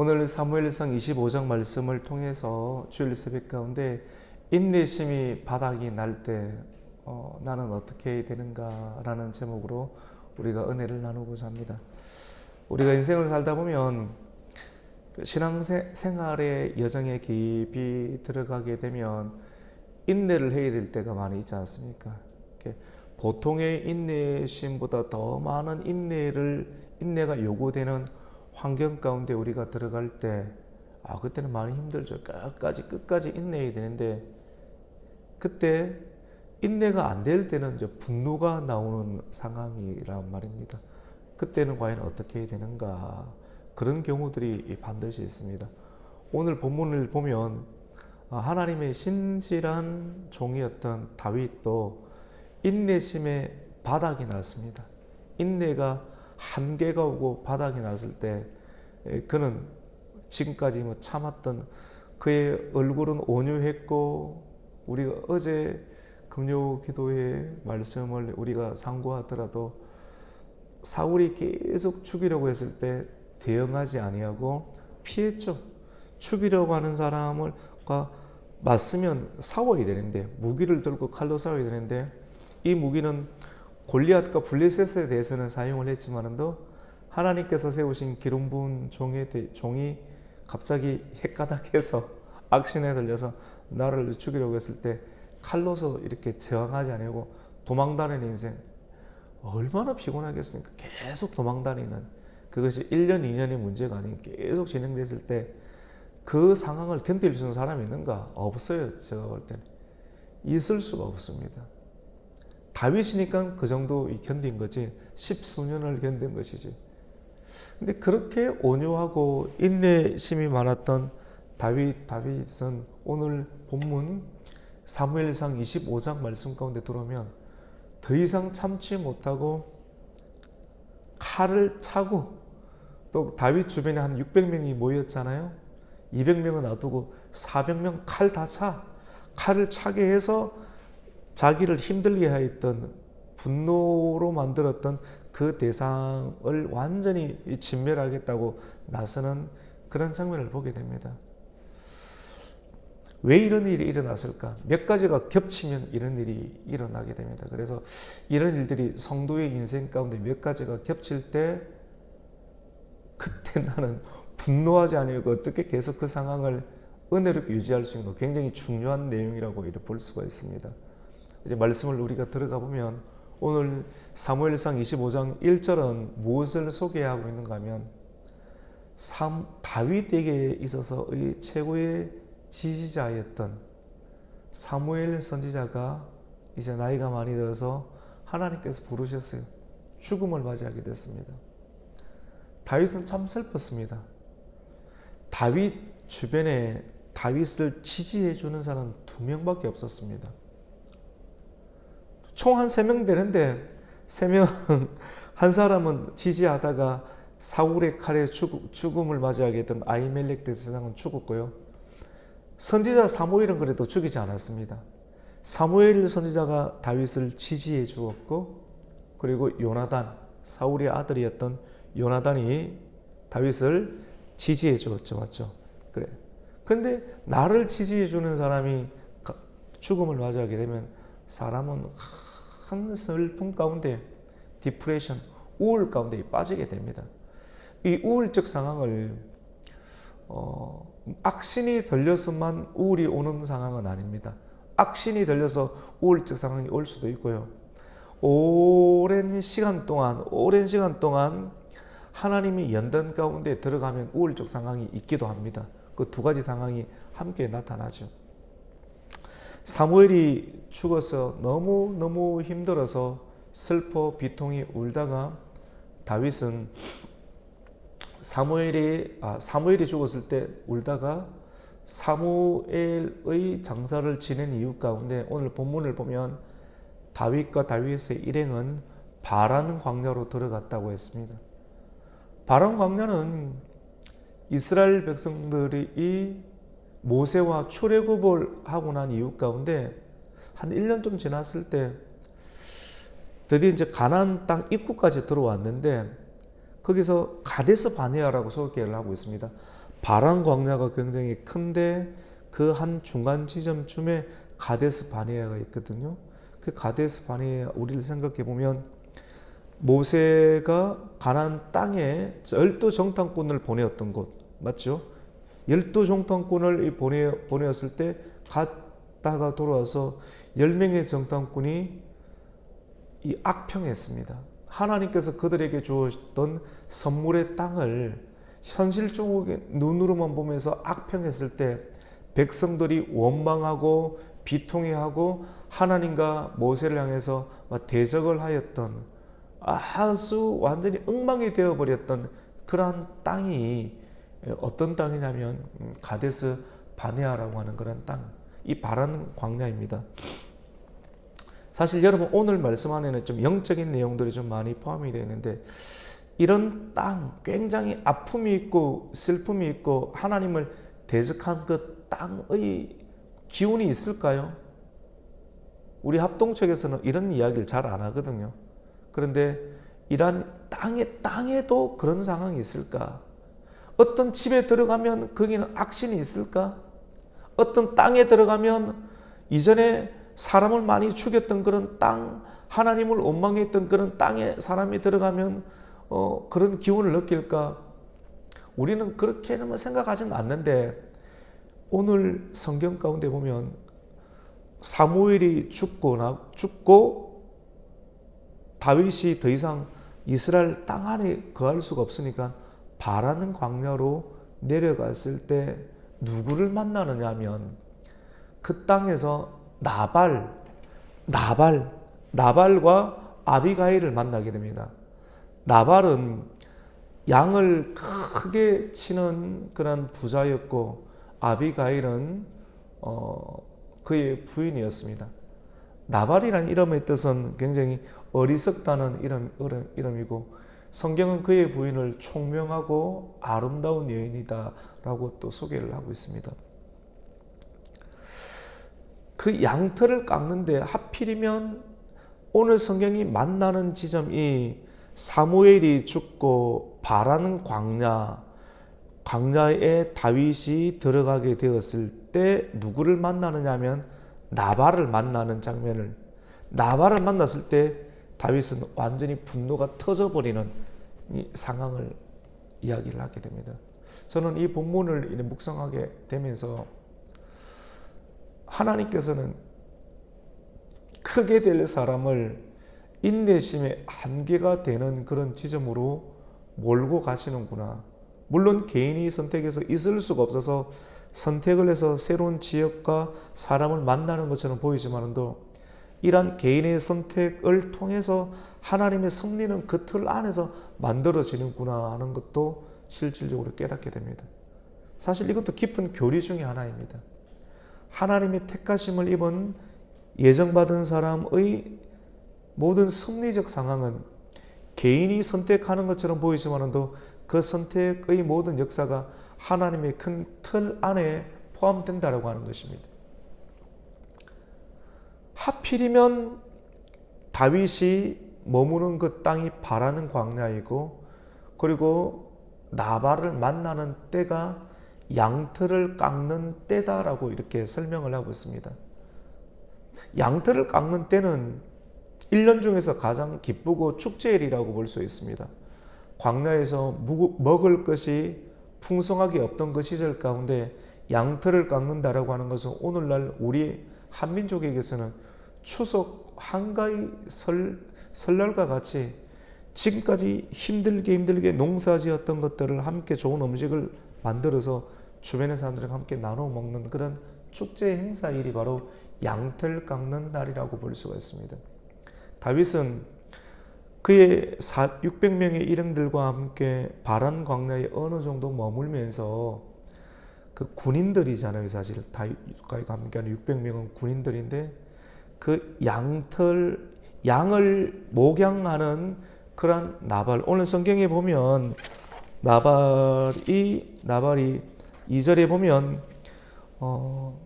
오늘 사무엘상 25장 말씀을 통해서 주일 새벽 가운데 인내심이 바닥이 날 때 어, 나는 어떻게 해야 되는가라는 제목으로 우리가 은혜를 나누고자 합니다. 우리가 인생을 살다 보면 그 신앙생활의 여정에 깊이 들어가게 되면 인내를 해야 될 때가 많이 있지 않습니까? 보통의 인내심보다 더 많은 인내를 인내가 요구되는 환경 가운데 우리가 들어갈 때, 아, 그때는 많이 힘들죠. 끝까지, 끝까지 인내해야 되는데, 그때 인내가 안 될 때는 이제 분노가 나오는 상황이란 말입니다. 그때는 과연 어떻게 해야 되는가? 그런 경우들이 반드시 있습니다. 오늘 본문을 보면 아, 하나님의 신실한 종이었던 다윗도 인내심의 바닥이 났습니다. 인내가 한계가 오고 바닥이 났을 때 에, 그는 지금까지 뭐 참았던 그의 얼굴은 온유했고 우리가 어제 금요 기도의 말씀을 우리가 상고하더라도 사울이 계속 죽이려고 했을 때 대응하지 아니하고 피했죠. 죽이려고 하는 사람을과 맞으면 싸워야 되는데 무기를 들고 칼로 싸워야 되는데 이 무기는 골리앗과 블레셋에 대해서는 사용을 했지만도 하나님께서 세우신 기름 부은 종의 대- 종이 갑자기 헷가닥해서 악신에 들려서 나를 죽이려고 했을 때 칼로서 이렇게 저항하지 아니하고 도망다니는 인생 얼마나 피곤하겠습니까? 계속 도망다니는 그것이 1년, 2년의 문제가 아닌 계속 진행됐을 때 그 상황을 견딜 수 있는 사람이 있는가? 없어요. 제가 볼 때는. 있을 수가 없습니다. 다윗이니까 그 정도 견딘 거지 십수년을 견딘 것이지. 근데 그렇게 온유하고 인내심이 많았던 다윗 다윗은 오늘 본문 사무엘상 25장 말씀 가운데 들어오면 더 이상 참지 못하고 칼을 차고 또 다윗 주변에 한 600명이 모였잖아요. 200명은 놔두고 400명 칼 다 차. 칼을 차게 해서 자기를 힘들게 하였던 분노로 만들었던 그 대상을 완전히 진멸하겠다고 나서는 그런 장면을 보게 됩니다. 왜 이런 일이 일어났을까? 몇 가지가 겹치면 이런 일이 일어나게 됩니다. 그래서 이런 일들이 성도의 인생 가운데 몇 가지가 겹칠 때 그때 나는 분노하지 아니고 어떻게 계속 그 상황을 은혜롭게 유지할 수 있는 거 굉장히 중요한 내용이라고 볼 수가 있습니다. 이제 말씀을 우리가 들어가 보면 오늘 사무엘상 25장 1절은 무엇을 소개하고 있는가 하면 삼, 다윗에게 있어서의 최고의 지지자였던 사무엘 선지자가 이제 나이가 많이 들어서 하나님께서 부르셨어요. 죽음을 맞이하게 됐습니다. 다윗은 참 슬펐습니다. 다윗 주변에 다윗을 지지해 주는 사람 두 명밖에 없었습니다. 총 한 세 명 되는데 세 명 한 사람은 지지하다가 사울의 칼에 죽, 죽음을 맞이하게 됐던 아이멜렉 대제사장은 죽었고요. 선지자 사무엘은 그래도 죽이지 않았습니다. 사무엘 선지자가 다윗을 지지해 주었고 그리고 요나단 사울의 아들이었던 요나단이 다윗을 지지해 주었죠. 맞죠? 그래. 근데 나를 지지해 주는 사람이 가- 죽음을 맞이하게 되면 사람은 큰 슬픔 가운데 디프레션, 우울 가운데 빠지게 됩니다. 이 우울적 상황을 어, 악신이 들려서만 우울이 오는 상황은 아닙니다. 악신이 들려서 우울적 상황이 올 수도 있고요. 오랜 시간 동안, 오랜 시간 동안 하나님이 연단 가운데 들어가면 우울적 상황이 있기도 합니다. 그 두 가지 상황이 함께 나타나죠. 사무엘이 죽어서 너무 너무 힘들어서 슬퍼 비통이 울다가 다윗은 사무엘이 아, 사무엘이 죽었을 때 울다가 사무엘의 장사를 지낸 이유 가운데 오늘 본문을 보면 다윗과 다윗의 일행은 바란 광야로 들어갔다고 했습니다. 바란 광야는 이스라엘 백성들이 이 모세와 출애굽을 하고 난 이유 가운데 한 1년 좀 지났을 때 드디어 이제 가나안 땅 입구까지 들어왔는데 거기서 가데스 바네아라고 소개를 하고 있습니다. 바란 광야가 굉장히 큰데 그 한 중간 지점쯤에 가데스 바네아가 있거든요. 그 가데스 바네아 우리를 생각해 보면 모세가 가난 땅에 열두 정탐꾼을 보내었던 곳 맞죠? 열두 정탐꾼을 보내 보내었을 때 갔다가 돌아와서 열 명의 정탐꾼이 이 악평했습니다. 하나님께서 그들에게 주었던 선물의 땅을 현실적으로 눈으로만 보면서 악평했을 때 백성들이 원망하고 비통해하고 하나님과 모세를 향해서 막 대적을 하였던 아주 완전히 엉망이 되어버렸던 그러한 땅이 어떤 땅이냐면 음, 가데스 바네아라고 하는 그런 땅, 이 바란 광야입니다. 사실 여러분 오늘 말씀 안에는 좀 영적인 내용들이 좀 많이 포함이 되어 있는데 이런 땅 굉장히 아픔이 있고 슬픔이 있고 하나님을 대적한 그 땅의 기운이 있을까요? 우리 합동측에서는 이런 이야기를 잘 안 하거든요. 그런데 이러한 땅에 땅에도 그런 상황이 있을까? 어떤 집에 들어가면 거기는 악신이 있을까? 어떤 땅에 들어가면 이전에 사람을 많이 죽였던 그런 땅, 하나님을 원망했던 그런 땅에 사람이 들어가면 어, 그런 기운을 느낄까? 우리는 그렇게는 생각하지는 않는데 오늘 성경 가운데 보면 사무엘이 죽고 나 죽고 다윗이 더 이상 이스라엘 땅 안에 거할 수가 없으니까 바라는 광야로 내려갔을 때 누구를 만나느냐 하면 그 땅에서 나발 나발 나발과 아비가일을 만나게 됩니다. 나발은 양을 크게 치는 그런 부자였고 아비가일은 어, 그의 부인이었습니다. 나발이라는 이름의 뜻은 굉장히 어리석다는 이름, 이름, 이름이고 성경은 그의 부인을 총명하고 아름다운 여인이다 라고 또 소개를 하고 있습니다. 그 양털을 깎는데 하필이면 오늘 성경이 만나는 지점이 사무엘이 죽고 바라는 광야, 광야에 다윗이 들어가게 되었을 때 누구를 만나느냐 하면 나발을 만나는 장면을 나발을 만났을 때 다윗은 완전히 분노가 터져버리는 이 상황을 이야기를 하게 됩니다. 저는 이 본문을 묵상하게 되면서 하나님께서는 크게 될 사람을 인내심의 한계가 되는 그런 지점으로 몰고 가시는구나. 물론 개인이 선택해서 있을 수가 없어서 선택을 해서 새로운 지역과 사람을 만나는 것처럼 보이지만도 이러한 개인의 선택을 통해서 하나님의 섭리는 그 틀 안에서 만들어지는구나 하는 것도 실질적으로 깨닫게 됩니다. 사실 이것도 깊은 교리 중의 하나입니다. 하나님의 택하심을 입은 예정받은 사람의 모든 섭리적 상황은 개인이 선택하는 것처럼 보이지만도 그 선택의 모든 역사가 하나님의 큰 틀 안에 포함된다라고 하는 것입니다. 하필이면 다윗이 머무는 그 땅이 바라는 광야이고 그리고 나발을 만나는 때가 양털을 깎는 때다라고 이렇게 설명을 하고 있습니다. 양털을 깎는 때는 1년 중에서 가장 기쁘고 축제일이라고 볼 수 있습니다. 광야에서 먹을 것이 풍성하게 없던 그 시절 가운데 양털을 깎는다라고 하는 것은 오늘날 우리 한민족에게서는 추석 한가위 설, 설날과 같이 지금까지 힘들게 힘들게 농사지었던 것들을 함께 좋은 음식을 만들어서 주변의 사람들과 함께 나눠 먹는 그런 축제 행사일이 바로 양털 깎는 날이라고 볼 수가 있습니다. 다윗은 그의 600명의 일행들과 함께 바란 광야에 어느 정도 머물면서 그 군인들이잖아요, 사실 다윗과 함께하는 600명은 군인들인데 그 양털 양을 목양하는 그런 나발 오늘 성경에 보면 나발이 나발이 2절에 보면 어,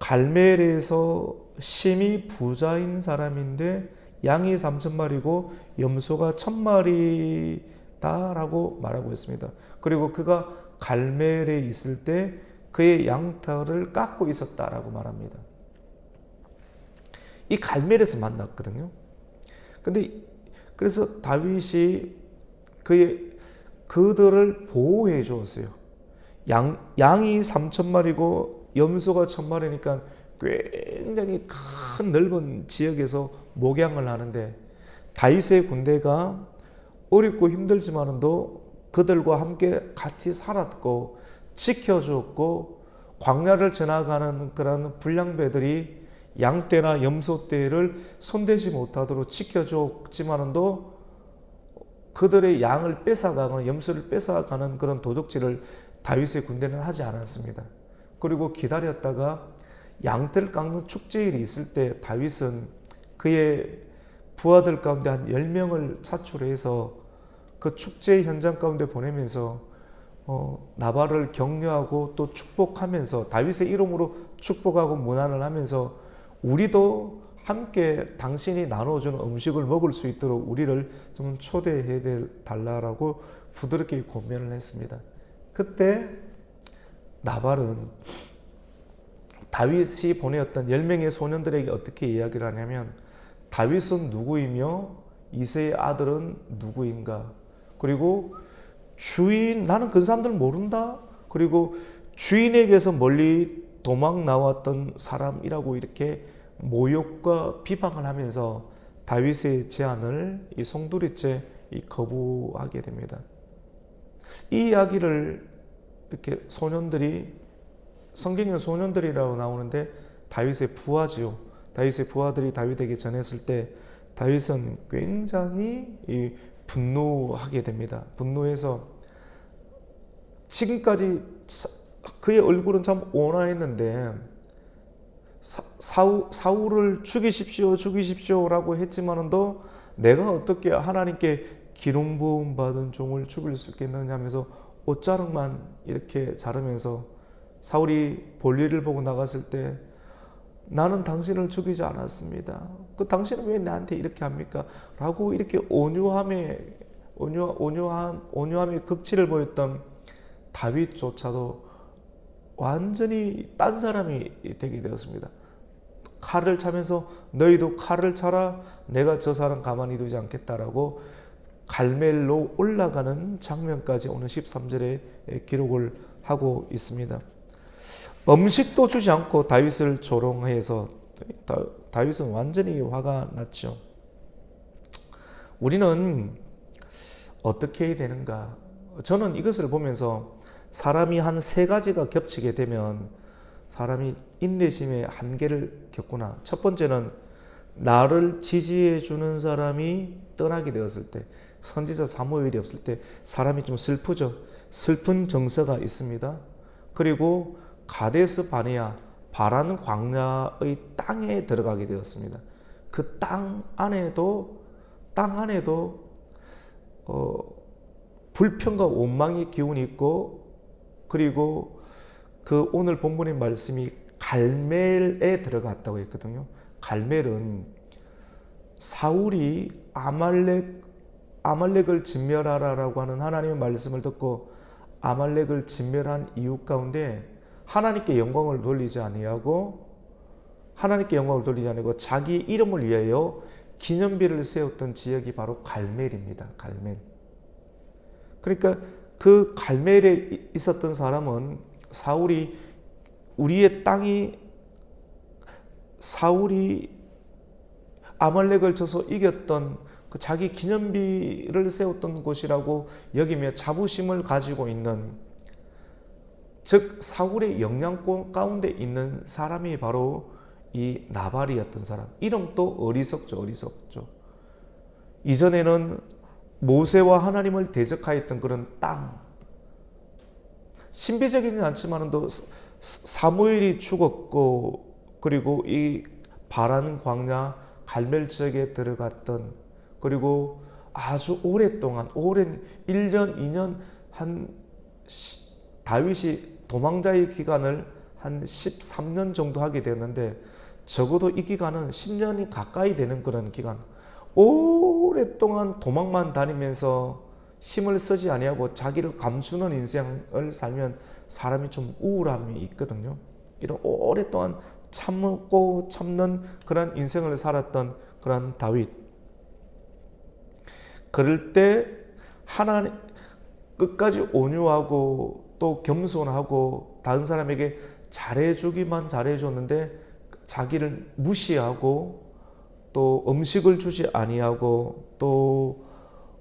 갈멜에서 심히 부자인 사람인데 양이 3천 마리고 염소가 천 마리다라고 말하고 있습니다. 그리고 그가 갈멜에 있을 때 그의 양털을 깎고 있었다라고 말합니다. 이 갈멜에서 만났거든요. 근데 그래서 다윗이 그의 그들을 보호해 주었어요. 양 양이 3천 마리고 염소가 천 마리니까 굉장히 큰 넓은 지역에서 목양을 하는데 다윗의 군대가 어렵고 힘들지만도 그들과 함께 같이 살았고 지켜줬고 광야를 지나가는 그런 불량배들이 양떼나 염소떼를 손대지 못하도록 지켜줬지만도 그들의 양을 뺏어가거나 염소를 뺏어가는 그런 도둑질을 다윗의 군대는 하지 않았습니다. 그리고 기다렸다가 양떼를 깎는 축제일이 있을 때 다윗은 그의 부하들 가운데 한 10명을 차출해서 그 축제 현장 가운데 보내면서 어, 나발을 격려하고 또 축복하면서 다윗의 이름으로 축복하고 문안을 하면서 우리도 함께 당신이 나눠주는 음식을 먹을 수 있도록 우리를 좀 초대해 달라라고 부드럽게 고면을 했습니다. 그때 나발은 다윗이 보내었던 10명의 소년들에게 어떻게 이야기를 하냐면 다윗은 누구이며 이세의 아들은 누구인가 그리고 주인 나는 그 사람들 모른다 그리고 주인에게서 멀리 도망 나왔던 사람이라고 이렇게 모욕과 비방을 하면서 다윗의 제안을 이 송두리째 이 거부하게 됩니다. 이 이야기를 이렇게 소년들이 성경에 소년들이라고 나오는데 다윗의 부하지요. 다윗의 부하들이 다윗에게 전했을 때 다윗은 굉장히 이 분노하게 됩니다. 분노해서 지금까지 그의 얼굴은 참 온화했는데 사, 사울을 죽이십시오, 죽이십시오라고 했지만도 내가 어떻게 하나님께 기름 부음 받은 종을 죽일 수 있겠느냐 하면서 옷자락만 이렇게 자르면서 사울이 볼일을 보고 나갔을 때 나는 당신을 죽이지 않았습니다. 그 당신은 왜 나한테 이렇게 합니까? 라고 이렇게 온유함에 온유 온유한 온유함의 극치를 보였던 다윗조차도 완전히 딴 사람이 되게 되었습니다. 칼을 차면서 너희도 칼을 차라 내가 저 사람 가만히 두지 않겠다라고 갈멜로 올라가는 장면까지 오늘 13절에 기록을 하고 있습니다. 음식도 주지 않고 다윗을 조롱해서 다 윗은 완전히 화가 났죠. 우리는 어떻게 되는가? 저는 이것을 보면서 사람이 한 세 가지가 겹치게 되면 사람이 인내심의 한계를 겪구나. 첫 번째는 나를 지지해 주는 사람이 떠나게 되었을 때, 선지자 사무엘이 없을 때 사람이 좀 슬프죠. 슬픈 정서가 있습니다. 그리고 가데스 바네아 바라는 광야의 땅에 들어가게 되었습니다. 그 땅 안에도 땅 안에도 어, 불평과 원망의 기운이 있고 그리고 그 오늘 본문의 말씀이 갈멜에 들어갔다고 했거든요. 갈멜은 사울이 아말렉 아말렉을 진멸하라라고 하는 하나님의 말씀을 듣고 아말렉을 진멸한 이유 가운데 하나님께 영광을 돌리지 아니하고 하나님께 영광을 돌리지 아니고 자기 이름을 위하여 기념비를 세웠던 지역이 바로 갈멜입니다. 갈멜. 그러니까 그 갈멜에 있었던 사람은 사울이 우리의 땅이 사울이 아말렉을 쳐서 이겼던 그 자기 기념비를 세웠던 곳이라고 여기며 자부심을 가지고 있는 즉 사울의 영향권 가운데 있는 사람이 바로 이 나발이었던 사람. 이름도 어리석죠, 어리석죠. 이전에는 모세와 하나님을 대적하였던 그런 땅. 신비적이진 않지만도 사무엘이 죽었고 그리고 이 바라는 광야 갈멜 지역에 들어갔던 그리고 아주 오랫동안 오랜 1년, 2년 한 다윗이 도망자의 기간을 한 13년 정도 하게 되었는데 적어도 이 기간은 10년이 가까이 되는 그런 기간. 오 랫동안 도망만 다니면서 힘을 쓰지 아니하고 자기를 감추는 인생을 살면 사람이 좀 우울함이 있거든요. 이런 오랫동안 참고 참는 그런 인생을 살았던 그런 다윗. 그럴 때 하나님 끝까지 온유하고 또 겸손하고 다른 사람에게 잘해주기만 잘해줬는데 자기를 무시하고 또 음식을 주지 아니하고 또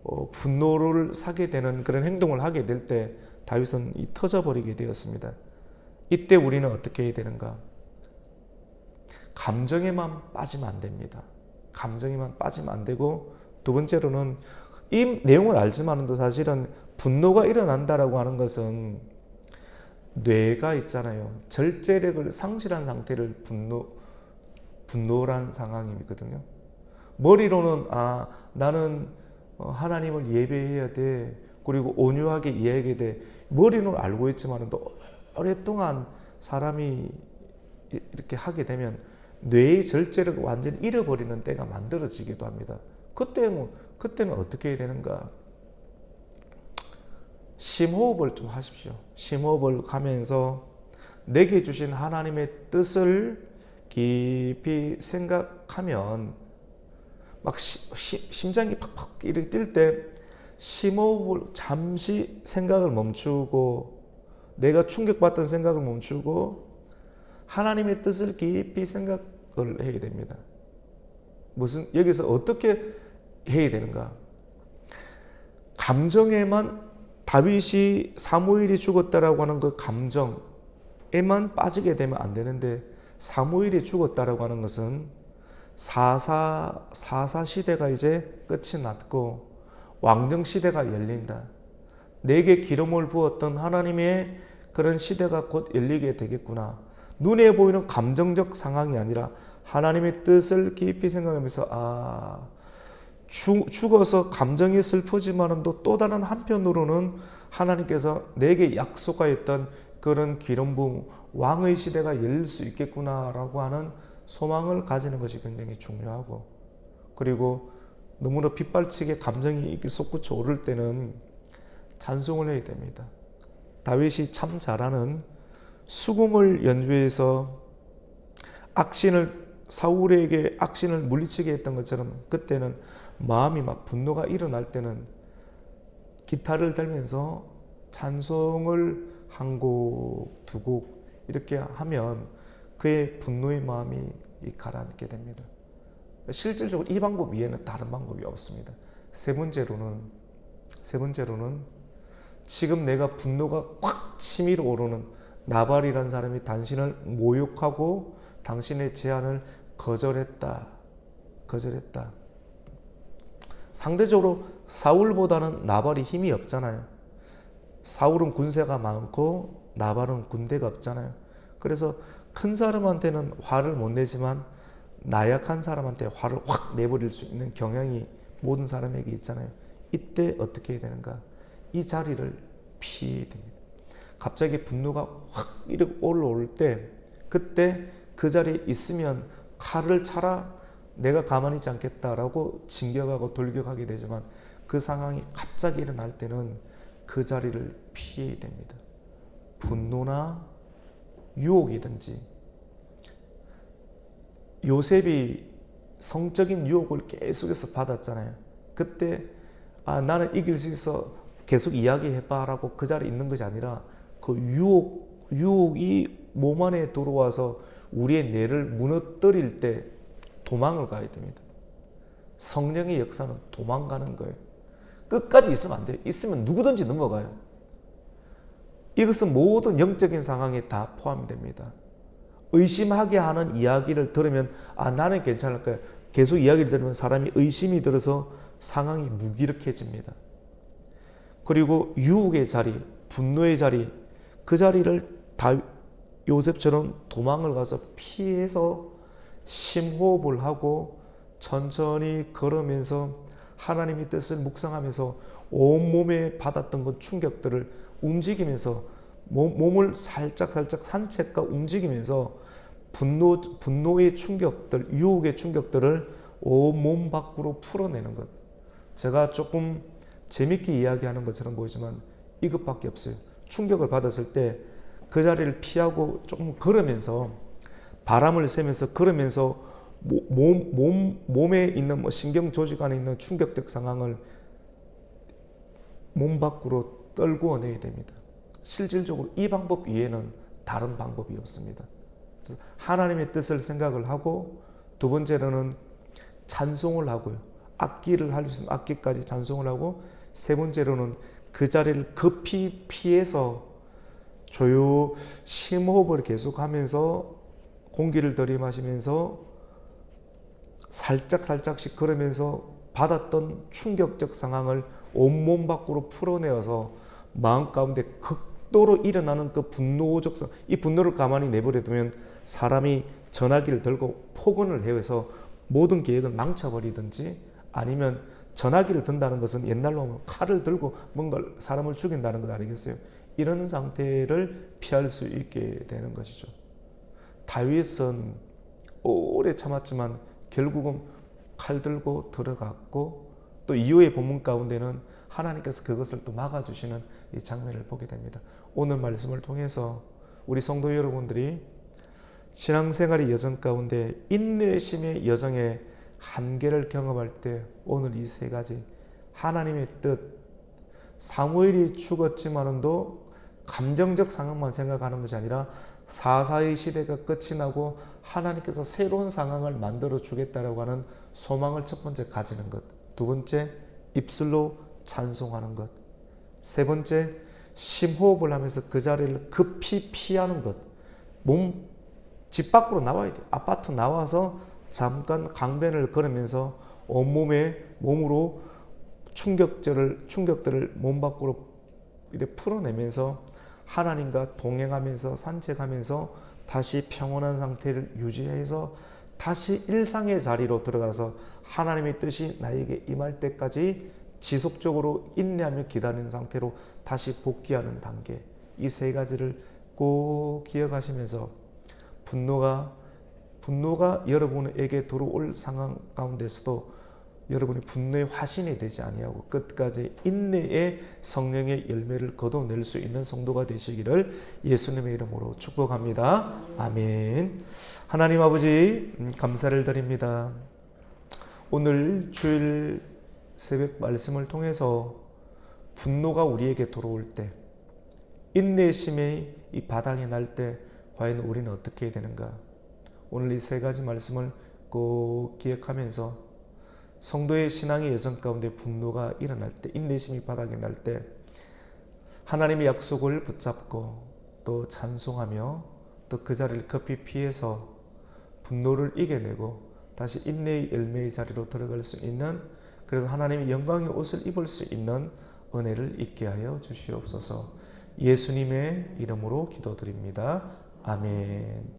어, 분노를 사게 되는 그런 행동을 하게 될 때 다윗은 이 터져버리게 되었습니다. 이때 우리는 어떻게 해야 되는가? 감정에만 빠지면 안 됩니다. 감정에만 빠지면 안 되고 두 번째로는 이 내용을 알지만도 사실은 분노가 일어난다라고 하는 것은 뇌가 있잖아요. 절제력을 상실한 상태를 분노 분노란 상황이거든요. 머리로는 아 나는 어, 하나님을 예배해야 돼. 그리고 온유하게 이해하게 돼. 머리는 알고 있지만 또 오랫동안 사람이 이렇게 하게 되면 뇌의 절제력을 완전히 잃어버리는 때가 만들어지기도 합니다. 그때 뭐 그때는 어떻게 해야 되는가? 심호흡을 좀 하십시오. 심호흡을 하면서 내게 주신 하나님의 뜻을 깊이 생각하면 막 시, 시, 심장이 팍팍 이렇게 뛸 때 심호흡을 잠시 생각을 멈추고 내가 충격받던 생각을 멈추고 하나님의 뜻을 깊이 생각을 해야 됩니다. 무슨 여기서 어떻게 해야 되는가? 감정에만 다윗이 사무엘이 죽었다라고 하는 그 감정에만 빠지게 되면 안 되는데 사무엘이 죽었다라고 하는 것은 사사 사사 시대가 이제 끝이 났고 왕정 시대가 열린다. 내게 기름을 부었던 하나님의 그런 시대가 곧 열리게 되겠구나. 눈에 보이는 감정적 상황이 아니라 하나님의 뜻을 깊이 생각하면서 아 죽어서 감정이 슬프지만은 또 다른 한편으로는 하나님께서 내게 약속하였던 그런 기름 부음 왕의 시대가 열릴 수 있겠구나라고 하는 소망을 가지는 것이 굉장히 중요하고 그리고 너무나 빗발치게 감정이 솟구쳐 오를 때는 찬송을 해야 됩니다. 다윗이 참 잘하는 수금을 연주해서 악신을 사울에게 악신을 물리치게 했던 것처럼 그때는 마음이 막 분노가 일어날 때는 기타를 들면서 찬송을 한 곡, 두 곡 이렇게 하면 그의 분노의 마음이 가라앉게 됩니다. 실질적으로 이 방법 이에는 다른 방법이 없습니다. 세 번째로는 세 번째로는 지금 내가 분노가 꽉 치밀어 오르는 나발이라는 사람이 당신을 모욕하고 당신의 제안을 거절했다. 거절했다. 상대적으로 사울보다는 나발이 힘이 없잖아요. 사울은 군세가 많고 나발은 군대가 없잖아요. 그래서 큰 사람한테는 화를 못 내지만 나약한 사람한테 화를 확 내버릴 수 있는 경향이 모든 사람에게 있잖아요. 이때 어떻게 해야 되는가? 이 자리를 피해야 됩니다. 갑자기 분노가 확 이렇게 올라올 때 그때 그 자리에 있으면 칼을 차라 내가 가만히 있지 않겠다라고 진격하고 돌격하게 되지만 그 상황이 갑자기 일어날 때는 그 자리를 피해야 됩니다. 분노나 유혹이든지 요셉이 성적인 유혹을 계속해서 받았잖아요. 그때 아 나는 이길 수 있어 계속 이야기해봐라고 그 자리에 있는 것이 아니라 그 유혹 유혹이 몸 안에 들어와서 우리의 뇌를 무너뜨릴 때 도망을 가야 됩니다. 성령의 역사는 도망가는 거예요. 끝까지 있으면 안 돼요. 있으면 누구든지 넘어가요. 이것은 모든 영적인 상황에 다 포함됩니다. 의심하게 하는 이야기를 들으면 아 나는 괜찮을 거야. 계속 이야기를 들으면 사람이 의심이 들어서 상황이 무기력해집니다. 그리고 유혹의 자리, 분노의 자리, 그 자리를 다 요셉처럼 도망을 가서 피해서 심호흡을 하고 천천히 걸으면서 하나님의 뜻을 묵상하면서 온몸에 받았던 그 충격들을 움직이면서 몸을 살짝 살짝 산책과 움직이면서 분노 분노의 충격들, 유혹의 충격들을 온몸 밖으로 풀어내는 것. 제가 조금 재밌게 이야기하는 것처럼 보이지만 이것밖에 없어요. 충격을 받았을 때 그 자리를 피하고 좀 걸으면서 바람을 쐬면서 걸으면서 모- 몸, 몸, 몸에 있는 뭐 신경 조직 안에 있는 충격적 상황을 몸 밖으로 떨고 내야 됩니다. 실질적으로 이 방법 이외에는 다른 방법이 없습니다. 하나님의 뜻을 생각을 하고 두 번째로는 찬송을 하고요. 악기를 할 수 있는 악기까지 찬송을 하고 세 번째로는 그 자리를 급히 피해서 조요 심호흡을 계속하면서 공기를 들이마시면서 살짝 살짝씩 걸으면서 받았던 충격적 상황을 온몸 밖으로 풀어내어서 마음 가운데 극도로 일어나는 그 분노적 상황, 이 분노를 가만히 내버려 두면 사람이 전화기를 들고 폭언을 해서 모든 계획을 망쳐버리든지 아니면 전화기를 든다는 것은 옛날로 하면 칼을 들고 뭔가 사람을 죽인다는 것 아니겠어요? 이런 상태를 피할 수 있게 되는 것이죠. 다윗은 오래 참았지만 결국은 칼 들고 들어갔고 또 이후의 본문 가운데는 하나님께서 그것을 또 막아주시는 이 장면을 보게 됩니다. 오늘 말씀을 통해서 우리 성도 여러분들이 신앙생활의 여정 가운데 인내심의 여정의 한계를 경험할 때 오늘 이 세 가지 하나님의 뜻 사무엘이 죽었지만은도 감정적 상황만 생각하는 것이 아니라 사사의 시대가 끝이 나고 하나님께서 새로운 상황을 만들어 주겠다라고 하는 소망을 첫 번째 가지는 것. 두 번째 입술로 찬송하는 것. 세 번째 심호흡을 하면서 그 자리를 급히 피하는 것. 몸 집 밖으로 나와야 돼요. 아파트 나와서 잠깐 강변을 걸으면서 온몸에 몸으로 충격들을 충격들을 몸 밖으로 이렇게 풀어내면서 하나님과 동행하면서 산책하면서 다시 평온한 상태를 유지해서 다시 일상의 자리로 들어가서 하나님의 뜻이 나에게 임할 때까지 지속적으로 인내하며 기다리는 상태로 다시 복귀하는 단계. 이 세 가지를 꼭 기억하시면서 분노가 분노가 여러분에게 들어올 상황 가운데서도 여러분이 분노의 화신이 되지 아니하고 끝까지 인내의 성령의 열매를 거둬낼 수 있는 성도가 되시기를 예수님의 이름으로 축복합니다. 아멘. 하나님 아버지 음, 감사를 드립니다. 오늘 주일 새벽 말씀을 통해서 분노가 우리에게 들어올 때 인내심의 이 바닥이 날 때 과연 우리는 어떻게 해야 되는가? 오늘 이 세 가지 말씀을 꼭 기억하면서 성도의 신앙의 여정 가운데 분노가 일어날 때, 인내심이 바닥에 날 때, 하나님의 약속을 붙잡고 또 찬송하며 또 그 자리를 급히 피해서 분노를 이겨내고 다시 인내의 열매의 자리로 들어갈 수 있는 그래서 하나님의 영광의 옷을 입을 수 있는 은혜를 있게 하여 주시옵소서 예수님의 이름으로 기도드립니다. 아멘.